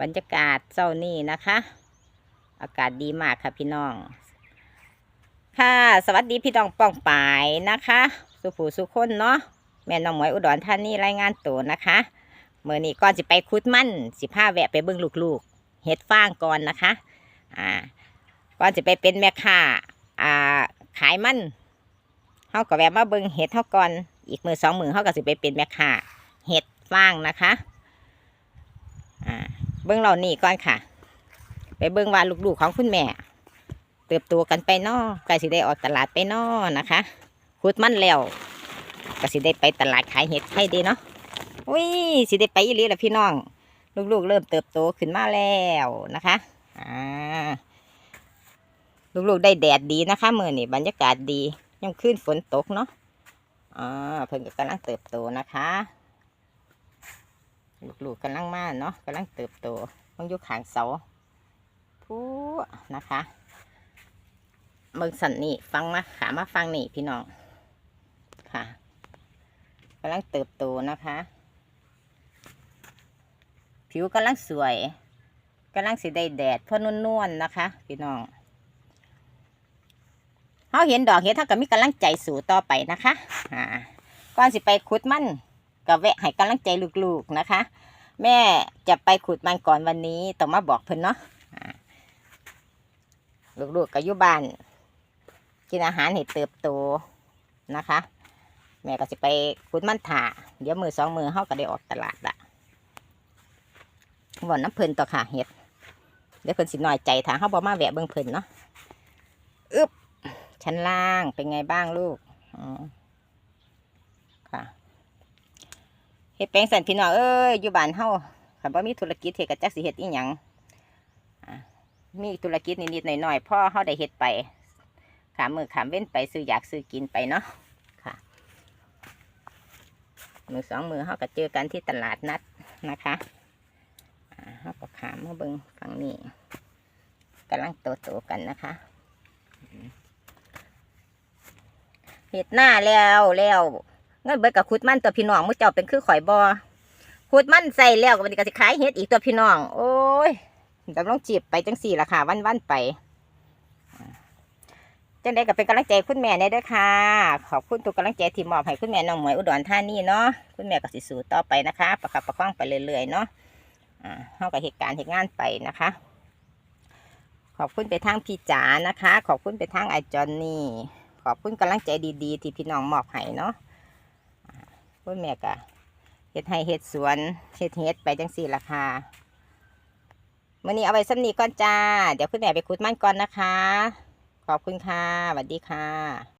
บรรยากาศเจ้านี่นะคะ อากาศดีมากค่ะพี่น้อง ค่ะ สวัสดีพี่น้องป้องปายนะคะ สุผูสุคนเนาะแม่น้องหมวยอุดรธานีรายงานตัวนะคะเมื่อนี้ก่อนสิไปคุดมั่นสิพาแวะไปเบิ่งลูกๆเฮ็ดฟางก่อนนะคะอ่าก่อนสิไปเป็นแม่ค้าอ่าขายมั่นเฮาก็แวะมาเบิ่งเฮ็ดเฮาก่อนอีกมือสองมือเฮาก็สิไปเป็นแม่ค้าเฮ็ดฟางนะคะ เบิ่งเรานี่ก่อนค่ะ ไปเบิ่งว่าลูกๆของคุณแม่ เติบโตกันไปนอใกล้สิได้ออกตลาดไปนอนะคะขุดมันแล้วก็สิได้ไปตลาดขายเห็ดให้ดีเนาะอุ้ยสิได้ไปอีหลีละพี่น้อง ลูกๆ เริ่มเติบโตขึ้นมาแล้วนะคะอ่าลูกๆได้แดดดีนะคะเมื่อนี่บรรยากาศดียังขึ้นฝนตกเนาะอ่าเพิ่นก็กำลังเติบโตนะคะ ลูกๆกำลังมาเนาะกำลังเติบโตต้องอยู่ขางเสาผู้นะคะเบิ่งสันนี่ฟังมาขามาฟังนี่พี่น้องค่ะกำลังเติบโตนะคะ ผิวกำลังสวยกำลังสีได้แดดเพราะนวลๆนะคะ พี่น้องเขาเห็นดอกเห็ดเท่ากับมีกำลังใจสู่ต่อไปนะคะอ่าก่อนสิไปขุดมัน ก็แวะให้กำลังใจลูกๆนะคะ แม่จะไปขุดมันก่อนวันนี้ต้องมาบอกเพิ่นเนาะลูกๆก็อยู่บ้านกินอาหารให้เติบโตนะคะ แม่ก็จะไปขุดมันถ่าเดี๋ยวมือสองมือเขาก็ได้ออกตลาดละบ่นน้ำเพลินต่อค่ะเห็ดเดี๋ยวเพิ่นสิน้อยใจถ้าเขาบอมาแวะเบิ่งเพลินเนาะอึบชั้นล่างเป็นไงบ้างลูกอ๋อค่ะ เฮ็ดแปลงสันพี่น้องเอ้ยอยู่บ้านเฮาคันบ่มีธุรกิจเฮ็ดก็จักสิเฮ็ดอีหยังมีธุรกิจนิดๆหน่อยๆพ่อเฮาได้เฮ็ดไปขามมือขามเว้นไปซื้ออยากซื้อกินไปเนาะค่ะ มือสองมือเขาก็เจอกันที่ตลาดนัดนะคะเขาก็ขามมาเบิงฝั่งนี้กำลังโตโตๆกันนะคะเห็ดหน้าแล้วแล้ว เงินเบิดกับคุดมันตัวพี่น้องมุเจ้าเป็นคือข่อยบอคุดมันใส่แล้วก็มันก็สิขายเห็ดอีกตัวพี่น้อง โอ้ยดำลงจีบไปจังสี่ละค่ะ วันๆไปจังได้ก็เป็นกำลังใจคุณแม่ได้ด้วยค่ะ ขอบคุณทุกกำลังใจที่มอบให้คุณแม่น้องหมวยอุดรธานีเนาะคุณแม่ก็สิสู้ต่อไปนะคะประคับประคองไปเรื่อยๆเนาะอ่าเฮากับเหตุการณ์เหตุงานไปนะคะ ขอบคุณไปทางพี่จ๋านะคะ ขอบคุณไปทางไอจอนนี่ขอบคุณกำลังใจดีๆ ที่พี่น้องมอบให้เนาะ คุณแม่กะเห็ดให้เห็ดสวนเห็ดเห็ดไปจังสี่ราคาเมื่อนี้เอาไว้สำนีก่อนจ้า เดี๋ยวคุณแม่ไปขุดมันก่อนนะคะ ขอบคุณค่ะสวัสดีค่ะ